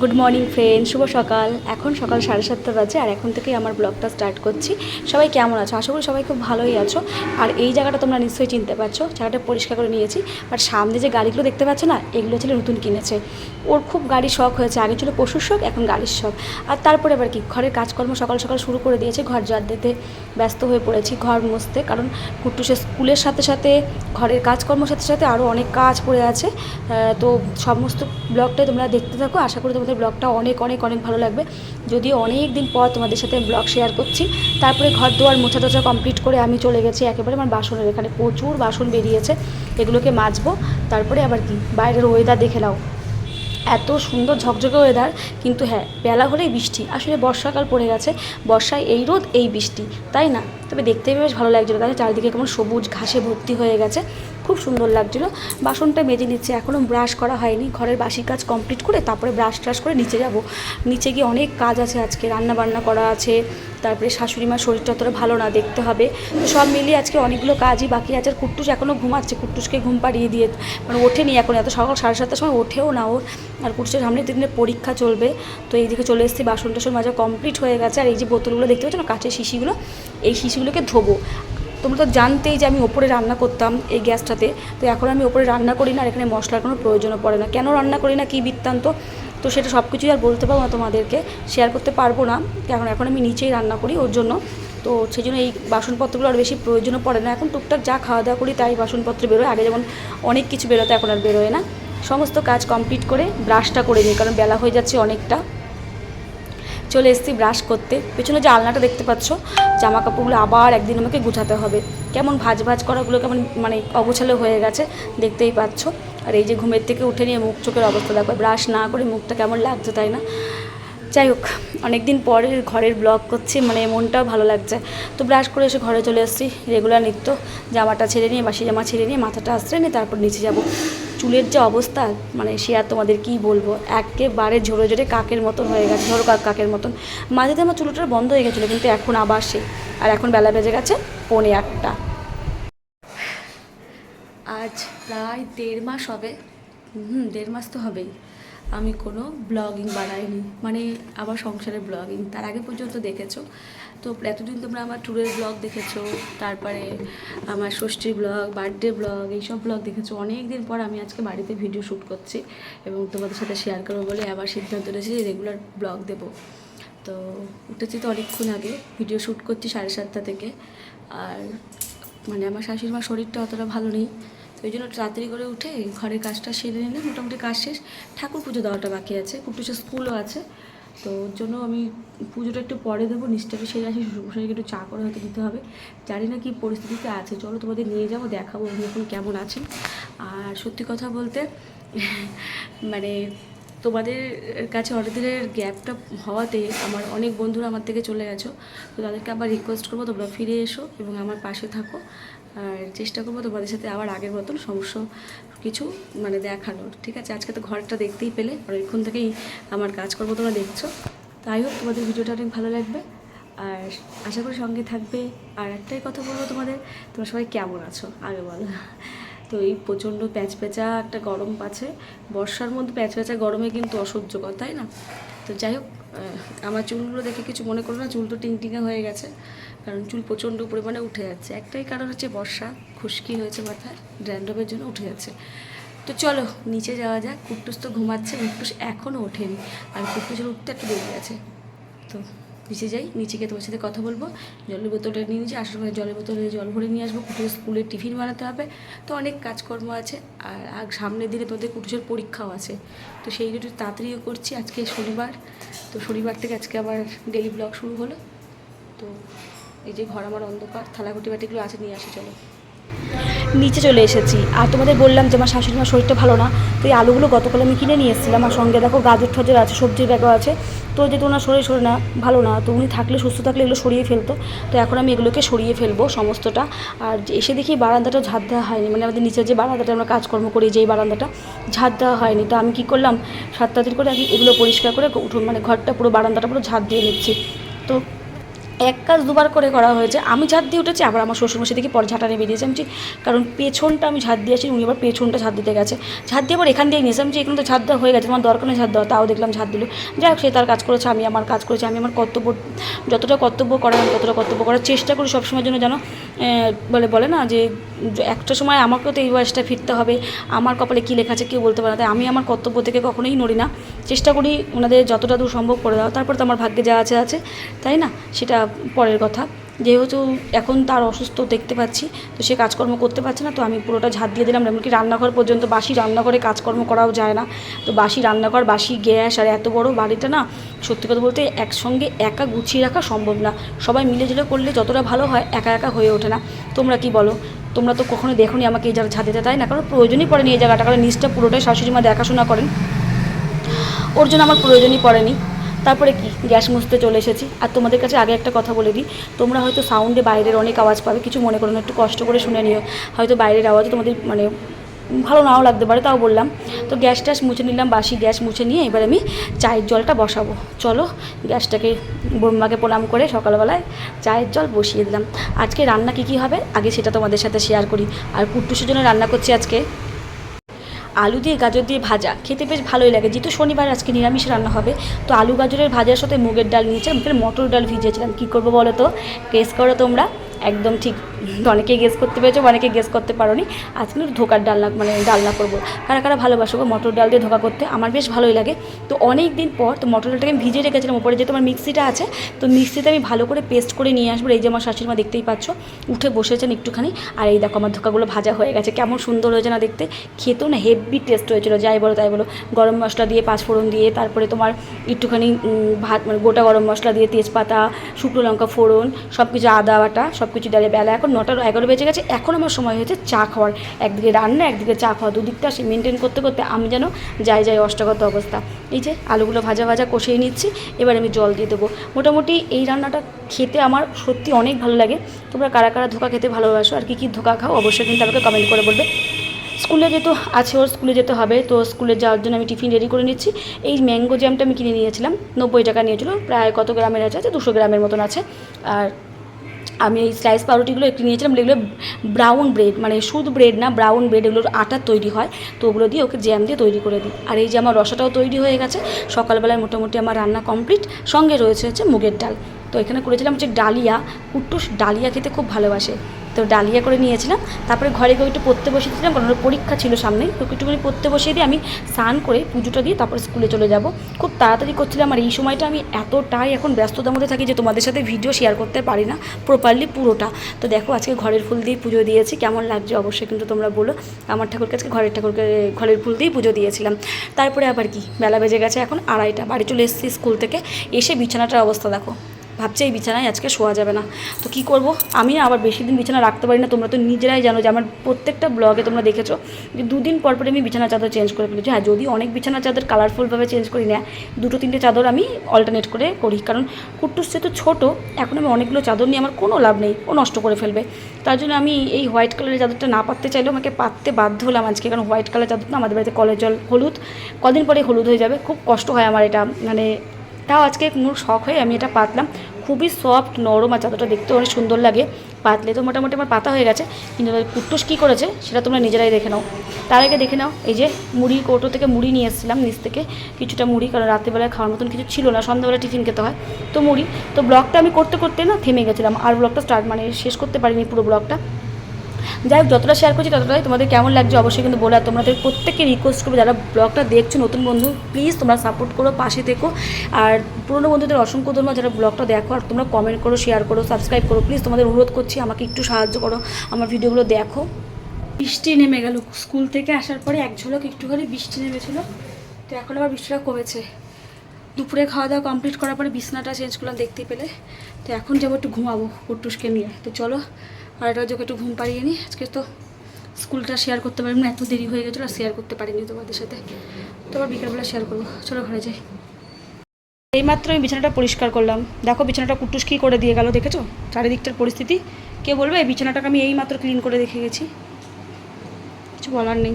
Good morning friend শুভ সকাল। এখন সকাল সাড়ে সাতটা বাজে আর এখন থেকেই আমার ব্লগটা স্টার্ট করছি। সবাই কেমন আছো? আশা করি সবাই খুব ভালোই আছো। আর এই জায়গাটা তোমরা নিশ্চয়ই চিনতে পারছ। জায়গাটা পরিষ্কার করে নিয়েছি। বাট সামনে যে গাড়িগুলো দেখতে পাচ্ছ না, এগুলো ছিল নতুন কিনেছে। ওর খুব গাড়ি শখ হয়েছে। আগে ছিল পশুর শখ, এখন গাড়ির শখ। আর তারপরে আবার কি? ঘরের কাজকর্ম সকাল সকাল শুরু করে দিয়েছে। ঘর ঝাড় দিতে ব্যস্ত হয়ে পড়েছি, ঘর মুছতে। কারণ কুট্টুসের স্কুলের সাথে সাথে, ঘরের কাজকর্মের সাথে সাথে আরও অনেক কাজ পড়ে আছে। তো সমস্ত ব্লগটাই তোমরা দেখতে থাকো। আশা করি তোমাদের ব্লগটা অনেক অনেক অনেক ভালো লাগবে। যদিও অনেক দিন পর তোমাদের সাথে ব্লগ শেয়ার করছি, তারপরে ঘর দুয়ার মোছা টোছা কমপ্লিট করে আমি চলে গেছি একেবারে আমার বাসনের এখানে। প্রচুর বাসন বেরিয়েছে, এগুলোকে মাজবো, তারপরে আবার কি? বাইরের ওয়েদার দেখে নাও। এত সুন্দর ঝকঝকে ওয়েদার কিন্তু হ্যাঁ বেলা হলেই বৃষ্টি। আসলে বর্ষাকাল পড়ে গেছে, বর্ষায় এই রোদ, এই বৃষ্টি। তাই না? তবে দেখতে বেশ ভালো লাগছিল। তাই চারিদিকে কেমন সবুজ ঘাসে ভর্তি হয়ে গেছে। খুব সুন্দর লাগছিল। বাসনটা মেজে নিচ্ছে এখনও ব্রাশ করা হয়নি। ঘরের বাসি কাজ কমপ্লিট করে তারপরে ব্রাশ ট্রাশ করে নিচে যাব। নিচে গিয়ে অনেক কাজ আছে আজকে রান্না বান্না করা আছে, তারপরে শাশুড়ি মার শরীরটা অতটা ভালো না, দেখতে হবে। তো সব মিলিয়ে আজকে অনেকগুলো কাজই বাকি আছে। আর কুট্টুস এখনও ঘুমাচ্ছে, কুট্টুসকে ঘুম পাড়িয়ে দিয়ে মানে ওঠেনি এখন এত সকাল সাড়ে সাতটার সময় ওঠেও না ওর আর কুট্টুসের সামনে দিনের পরীক্ষা চলবে, তো এইদিকে চলে এসেছি বাসন টাসন মাজা কমপ্লিট হয়ে গেছে। আর এই যে বোতলগুলো দেখতে পাচ্ছ না, কাঁচের শিশিগুলো, এই শিশিগুলোকে ধোবো। তোমরা তো জানতেই যে আমি ওপরে রান্না করতাম এই গ্যাসটাতে, তো এখন আমি ওপরে রান্না করি না আর এখানে মশলার কোনো প্রয়োজনও পড়ে না। কেন রান্না করি না? কী বৃত্তান্ত? তো সেটা সব কিছুই আর বলতে পারব না তোমাদেরকে শেয়ার করতে পারব না। কারণ এখন আমি নিচেই রান্না করি ওর জন্য। তো সেই জন্য এই বাসনপত্রগুলো আর বেশি প্রয়োজনও পড়ে না। এখন টুকটাক যা খাওয়া দাওয়া করি তাই বাসনপত্র বেরোয়। আগে যেমন অনেক কিছু বেরোতো, এখন আর বেরোয় না। সমস্ত কাজ কমপ্লিট করে ব্রাশটা করে নিই, কারণ বেলা হয়ে যাচ্ছে অনেকটা। চলে এসেছি ব্রাশ করতে। পেছনে যে আলনাটা দেখতে পাচ্ছ জামা কাপড়গুলো আবার একদিন আমাকে গুছাতে হবে। কেমন ভাজ ভাজ করাগুলো কেমন মানে অগোছালো হয়ে গেছে, দেখতেই পাচ্ছ। আর এই যে ঘুমের থেকে উঠে নিয়ে মুখ চোখের অবস্থা, দেখো ব্রাশ না করে মুখটা কেমন লাগছে তাই না? যাই হোক অনেক দিন পরে ঘরের ব্লগ করছি মানে মনটাও ভালো লাগছে। তো ব্রাশ করে এসে ঘরে চলে এসেছি রেগুলার নিত্য। জামাটা ছেড়ে নিয়ে, বাসি জামা ছেড়ে নিয়ে, মাথাটা আশ্রয় নিয়ে তারপর নিচে যাব। চুলের যে অবস্থা মানে সে আর তোমাদের কী বলব? একেবারে ঝরে ঝরে কাকের মতন হয়ে গেছে ঝড়ো কাক কাকের মতন। মাঝেতে আমার চুলটা বন্ধ হয়ে গেছিল, কিন্তু এখন আবার সে আর এখন বেলা বেজে গেছে পৌনে একটা আজ প্রায় দেড় মাস হবে। হুম, দেড় মাস তো হবেই। আমি কোনো ব্লগিং বানাইনি। মানে আমার সংসারে ব্লগিং, তার আগে পর্যন্ত দেখেছ। তো এতদিন তোমরা আমার ট্যুরের ব্লগ দেখেছ, তারপরে আমার ষষ্ঠীর ব্লগ বার্থডে ব্লগ এইসব ব্লগ দেখেছ। অনেক দিন পর আমি আজকে বাড়িতে ভিডিও শ্যুট করছি এবং তোমাদের সাথে শেয়ার করব বলে আবার সিদ্ধান্ত নিয়েছি যে রেগুলার ব্লগ দেবো। তো উঠেছি তো অনেকক্ষণ আগে ভিডিও শ্যুট করছি সাড়ে সাতটা থেকে। আর মানে আমার শাশুড়ি মার শরীরটা অতটা ভালো নেই, তো ওই জন্য তাড়াতাড়ি করে উঠে ঘরের কাজটা সেরে নিলে মোটামুটি কাজ শেষ। ঠাকুর পুজো দেওয়াটা বাকি আছে। কুটুসের স্কুলও আছে। তো ওর জন্য আমি পুজোটা একটু পরে দেবো, নিচটাকে সেরে আসি, শ্বশুরমশাইকে একটু চা করে হয়তো দিতে হবে। জানি না কী পরিস্থিতিতে আছে। চলো তোমাদের নিয়ে যাব, দেখাবো উনি এখন কেমন আছেন। আর সত্যি কথা বলতে মানে তোমাদের কাছে অনেকদিনের গ্যাপটা হওয়াতে আমার অনেক বন্ধুরা আমার থেকে চলে গেছো। তো তাদেরকে আবার রিকোয়েস্ট করব, তোমরা ফিরে এসো এবং আমার পাশে থাকো। আর চেষ্টা করব তোমাদের সাথে আবার আগের মতন সমস্যা কিছু মানে দেখানোর। ঠিক আছে? আজকে তো ঘরটা দেখতেই পেলে। আর অনেকক্ষণ থেকেই আমার কাজকর্ম তোমরা দেখছ। তাই হোক, তোমাদের ভিডিওটা অনেক ভালো লাগবে। আর আশা করি সঙ্গে থাকবে। আর একটাই কথা বলব তোমাদের, তোমরা সবাই কেমন আছো? আগে বলো। তো এই প্রচণ্ড প্যাচপ্যাচা একটা গরম পাচ্ছে। বর্ষার মধ্যে প্যাচপ্যাচা গরমে কিন্তু অসহ্যকর, তাই না? তো যাই হোক আমার চুলগুলো দেখে কিছু মনে করো না, চুল তো টিংটিঙে হয়ে গেছে, কারণ চুল প্রচণ্ড পরিমাণে উঠে যাচ্ছে। একটাই কারণ হচ্ছে বর্ষা, খুশকি হয়েছে মাথায় ড্র্যান্ডবের জন্য উঠে যাচ্ছে। তো চলো, নিচে যাওয়া যাক কুট্টুস তো ঘুমাচ্ছে কুট্টুস এখনও ওঠেনি, আর কুট্টুসের উঠতে একটু দেরি আছে। তো নিচে যাই, নিচে গিয়ে তোমার সাথে কথা বলব। জলের বোতলটা নিয়ে নিয়েছি আসার সময় জলের বোতলে জল ভরে নিয়ে আসব। কুটুসের স্কুলে টিফিন বানাতে হবে। তো অনেক কাজকর্ম আছে। আর সামনের দিনে তোমাদের কুটুসের পরীক্ষাও আছে। তো সেই একটু তাড়াতাড়িও করছি। আজকে শনিবার। তো শনিবার থেকে আজকে আবার ডেলি ব্লগ শুরু হলো। তো এই যে ঘর আমার অন্ধকার থালাঘুটি বাটিগুলো আছে, নিয়ে আসি, চলো। নিচে চলে এসেছি। আর তোমাদের বললাম যে আমার শাশুড়ি মার শরীরটা ভালো না। তো এই আলুগুলো গতকাল আমি কিনে নিয়ে এসেছিলাম। আর সঙ্গে দেখো গাজর ঠাজর আছে, সবজির ব্যাগও আছে। তো যেহেতু ওনার শরীর শরীর না, ভালো না, তো উনি থাকলে, সুস্থ থাকলে এগুলো সরিয়ে ফেলতো। তো এখন আমি এগুলোকে সরিয়ে ফেলব সমস্তটা। আর এসে দেখি বারান্দাটা ঝাড় দেওয়া হয়নি। মানে আমাদের নিচে যে বারান্দাটা, আমরা কাজকর্ম করি, যেই বারান্দাটা ঝাড় দেওয়া হয়নি। তো আমি কী করলাম সাত তাড়াতাড়ি করে আমি এগুলো পরিষ্কার করে উঠুন মানে ঘরটা পুরো বারান্দাটা পুরো ঝাড় দিয়ে নিচ্ছি। তো এক কাজ দুবার করে করা হয়েছে। আমি ঝাঁট দিয়ে উঠেছি, আবার আমার শ্বশুরমশাই দেখি পরে ঝাঁটা নিয়ে বেরিয়েছে আমি কারণ পেছনটা আমি ঝাঁট দিয়েছি উনি আবার পেছনটা ঝাঁট দিতে গেছে। ঝাঁট দিয়ে আবার এখান দিয়ে নিয়েছে। আমি এখানে তো ঝাঁট দেওয়া হয়ে গেছে, তোমার দরকার নেই ঝাঁট দেওয়া। তাও দেখলাম ঝাঁট দিল। যাই হোক, সে তার কাজ করেছে, আমি আমার কাজ করেছি, আমি আমার কর্তব্য, যতটা কর্তব্য করার আমি ততটা কর্তব্য করার চেষ্টা করি সবসময়ের জন্য যেন বলে বলে না যে যে একটা সময় আমাকেও তো এই বয়সটা ফিরতে হবে। আমার কপালে কী লেখা আছে কেউ বলতে পারে না। তাই আমি আমার কর্তব্য থেকে কখনোই নড়ি না। চেষ্টা করি ওনাদের যতটা দূর সম্ভব করে দেওয়া। তারপর তো আমার ভাগ্যে যা আছে আছে, তাই না? সেটা পরের কথা। যেহেতু এখন তার অসুস্থ দেখতে পাচ্ছি, তো সে কাজকর্ম করতে পারছে না, তো আমি পুরোটা ঝাঁট দিয়ে দিলাম। এমনকি রান্নাঘর পর্যন্ত বাসি রান্নাঘরে কাজকর্ম করাও যায় না। তো বাসি রান্নাঘর, বাসি গ্যাস আর এত বড় বাড়িটা না, সত্যি কথা বলতে একসঙ্গে একা গুছিয়ে রাখা সম্ভব না। সবাই মিলেঝুলে করলে যতটা ভালো হয়, একা একা হয়ে ওঠে না। তোমরা কি বলো? তোমরা তো কখনো দেখোনি আমাকে এই জায়গা ঝাঁট দিতে, তাই না? কারণ প্রয়োজনই পড়েনি এই জায়গাটা, কারণ নিচটা পুরোটাই শাশুড়ি মা দেখাশোনা করেন। ওর জন্য আমার প্রয়োজনই পড়েনি। তারপরে কি? গ্যাস মুছতে চলে এসেছি। আর তোমাদের কাছে আগে একটা কথা বলে দিই। তোমরা হয়তো সাউন্ডে বাইরের অনেক আওয়াজ পাবে, কিছু মনে করো না, একটু কষ্ট করে শুনে নিও। হয়তো বাইরের আওয়াজ তোমাদের মানে ভালো নাও লাগতে পারে, তাও বললাম। তো গ্যাস ট্যাস মুছে নিলাম, বাসি গ্যাস মুছে নিয়ে এবার আমি চায়ের জলটা বসাবো। চলো গ্যাসটাকে ব্রহ্মাকে প্রণাম করে সকালবেলায় চায়ের জল বসিয়ে দিলাম। আজকে রান্না কী কী হবে? আগে সেটা তোমাদের সাথে শেয়ার করি। আর কুট্টুসের জন্য রান্না করছি আজকে। আলু দিয়ে গাজর দিয়ে ভাজা। খেতে বেশ ভালোই লাগে। যেহেতু শনিবার, আজকে নিরামিষ রান্না হবে, তো আলু গাজরের ভাজার সাথে মুগের ডাল নিয়েছিলাম মটর ডাল ভিজিয়েছিলাম। কী করব বলো তো? টেস্ট করো তোমরা। একদম ঠিক অনেকে গেস করতে পেরেছ অনেকে গেস করতে পারোনি। আজকে ধোকার ডালনা মানে ডালনা করব। কারা কারা ভালোবাসো মটর ডাল দিয়ে ধোকা করতে? আমার বেশ ভালোই লাগে। তো অনেক দিন পর তো মটর ডালটাকে আমি ভিজিয়ে রেখেছিলাম উপরে যেহেতু আমার মিক্সিটা আছে, তো মিক্সিতে আমি ভালো করে পেস্ট করে নিয়ে আসব। এই যে আমার শাশুড়ি মা দেখতেই পাচ্ছ, উঠে বসেছেন একটুখানি। আর এই দেখো আমার ধোকাগুলো ভাজা হয়ে গেছে, কেমন সুন্দর হয়েছে না দেখতে। খেতেও না হেভি টেস্ট হয়েছিল, যাই বলো তাই বলো। গরম মশলা দিয়ে পাঁচফোড়ন দিয়ে, তারপরে তোমার একটুখানি ভাত মানে গোটা গরম মশলা দিয়ে তেজপাতা, শুকনো লঙ্কা ফোড়ন সব কিছু আদা বাটা, সব কিছু ডালে বেলা এখন নটা এগারো বেজে গেছে। এখন আমার সময় হয়েছে চা খাওয়ার। একদিকে রান্না, একদিকে চা খাওয়া। দুদিকটা সে মেনটেন করতে করতে আমি যেন যাই যাই অষ্টাগত অবস্থা। এই যে আলুগুলো ভাজা ভাজা কষিয়ে নিচ্ছি। এবার আমি জল দিয়ে দেবো। মোটামুটি এই রান্নাটা খেতে আমার সত্যি অনেক ভালো লাগে। তোমরা কারা কারা ধোকা খেতে ভালোবাসো আর কি কী ধোকা খাও অবশ্যই কিন্তু আমাকে কমেন্ট করে বলবে। স্কুলে যেহেতু আছে ওর স্কুলে যেতে হবে, তো স্কুলে যাওয়ার জন্য আমি টিফিন রেডি করে নিচ্ছি। এই ম্যাঙ্গো জ্যামটা আমি কিনে নিয়েছিলাম। নব্বই টাকা নিয়েছিল। প্রায় কত গ্রামের আছে দুশো গ্রামের মতন আছে। আর আমি এই স্লাইস পাউরুটিগুলো একটু নিয়েছিলাম এগুলো ব্রাউন ব্রেড মানে শুধু ব্রেড না ব্রাউন ব্রেড এগুলোর আটার তৈরি হয়, তো ওগুলো দিয়ে ওকে জ্যাম দিয়ে তৈরি করে দিই। আর এই যে আমার রসাটাও তৈরি হয়ে গেছে, সকালবেলায় মোটামুটি আমার রান্না কমপ্লিট সঙ্গে রয়েছে হচ্ছে মুগের ডাল। তো এখানে করেছিলাম হচ্ছে ডালিয়া। কুট্টুস ডালিয়া খেতে খুব ভালোবাসে। তো ডালিয়া করে নিয়েছিলাম। তারপরে ঘরে গিয়ে একটু পড়তে বসিয়েছিলাম কারণ পরীক্ষা ছিল সামনেই। তো একটুখানি পড়তে বসিয়ে দিয়ে আমি স্নান করে পুজোটা দিয়ে তারপরে স্কুলে চলে যাব। খুব তাড়াতাড়ি করছিলাম। আর এই সময়টা আমি এতটাই এখন ব্যস্ততার মধ্যে থাকি যে তোমাদের সাথে ভিডিও শেয়ার করতে পারি না প্রপারলি পুরোটা। তো দেখো আজকে ঘরের ফুল দিয়ে পুজো দিয়েছি। কেমন লাগছে অবশ্যই কিন্তু তোমরা বলো। আমার ঠাকুরকে আজকে ঘরের ঠাকুরকে ঘরের ফুল দিয়ে পুজো দিয়েছিলাম। তারপরে আবার কি? বেলা বেজে গেছে এখন আড়াইটা। বাড়ি চলে এসেছি স্কুল থেকে। এসে বিছানাটার অবস্থা দেখো। ভাবছি এই বিছানায় আজকে শোয়া যাবে না। তো কি করব? আমি আবার বেশি দিন বিছানা রাখতে পারি না, তোমরা তো নিজেরাই জানো যে আমার প্রত্যেকটা ব্লগে তোমরা দেখেছ যে দুদিন পর পরে আমি বিছানা চাদর চেঞ্জ করে ফেলেছি। হ্যাঁ যদি অনেক বিছানা চাদর কালারফুলভাবে চেঞ্জ করি না, দুটো তিনটে চাদর আমি অল্টারনেট করে করি। কারণ কুট্টুস যেহেতু ছোটো, এখন আমি অনেকগুলো চাদর নিয়ে আমার কোনো লাভ নেই, ও নষ্ট করে ফেলবে। তার জন্য আমি এই হোয়াইট কালারের চাদরটা না পাততে চাইলেও আমাকে পাততে বাধ্য হলাম আজকে, কারণ হোয়াইট কালার চাদর না আমাদের বাড়িতে কলের জল হলুদ, কদিন পরে হলুদ হয়ে যাবে। খুব কষ্ট হয় আমার এটা মানে তাও আজকে মোর শখ হয়ে আমি এটা পাতলাম। খুবই সফট নরম আর চাদরটা দেখতে অনেক সুন্দর লাগে। পাতলে তো মোটামুটি আমার পাতা হয়ে গেছে, কিন্তু কুটুস কী করেছে সেটা তোমরা নিজেরাই দেখে নাও। তার আগে দেখে নাও, এই যে মুড়ি, কৌটো থেকে মুড়ি নিয়ে এসেছিলাম নিচ থেকে, কিছুটা মুড়ি, কারণ রাত্রিবেলায় খাওয়ার মতন কিছু ছিল না, সন্ধ্যাবেলা টিফিন খেতে হয়। তো মুড়ি, তো ব্লগটা আমি করতে করতে না থেমে গেছিলাম, আর ব্লগটা স্টার্ট মানে শেষ করতে পারিনি পুরো ব্লগটা। যাই হোক, যতটা শেয়ার করছি ততটাই তোমাদের কেমন লাগছে অবশ্যই কিন্তু বলে। আর তোমাদের প্রত্যেককে রিকোয়েস্ট করব, যারা ব্লগটা দেখছ, নতুন বন্ধু প্লিজ তোমরা সাপোর্ট করো, পাশে থেকো। আর পুরনো বন্ধুদের অসংখ্য ধন্যবাদ যারা ব্লগটা দেখো। আর তোমরা কমেন্ট করো শেয়ার করো সাবস্ক্রাইব করো। প্লিজ তোমাদের অনুরোধ করছি, আমাকে একটু সাহায্য করো, আমার ভিডিওগুলো দেখো। বৃষ্টি নেমে গেল। স্কুল থেকে আসার পরে এক ঝলক একটুখানি বৃষ্টি নেমেছিল। তো এখন আবার বৃষ্টিটা কমেছে। দুপুরে খাওয়া দাওয়া কমপ্লিট করার পরে বিছনাটা চেঞ্জ করলাম দেখতে পেলে। তো এখন যাব একটু ঘুমাবো কুট্টুসকে নিয়ে। তো চলো আর এটা একটু ঘুম পাড়িয়ে নিই। আজকে তো স্কুলটা শেয়ার করতে পারিনি না এত দেরি হয়ে গেছিল, আর শেয়ার করতে পারিনি তোমাদের সাথে। তো আবার বিকালবেলা শেয়ার করব। চলো ঘরে যাই। এইমাত্র আমি বিছানাটা পরিষ্কার করলাম। দেখো বিছানাটা কুটুস কী করে দিয়ে গেল, দেখেছ? চারিদিকটার পরিস্থিতি। কে বলবে, এই বিছানাটাকে আমি এইমাত্র ক্লিন করে দেখে গেছি। কিছু বলার নেই।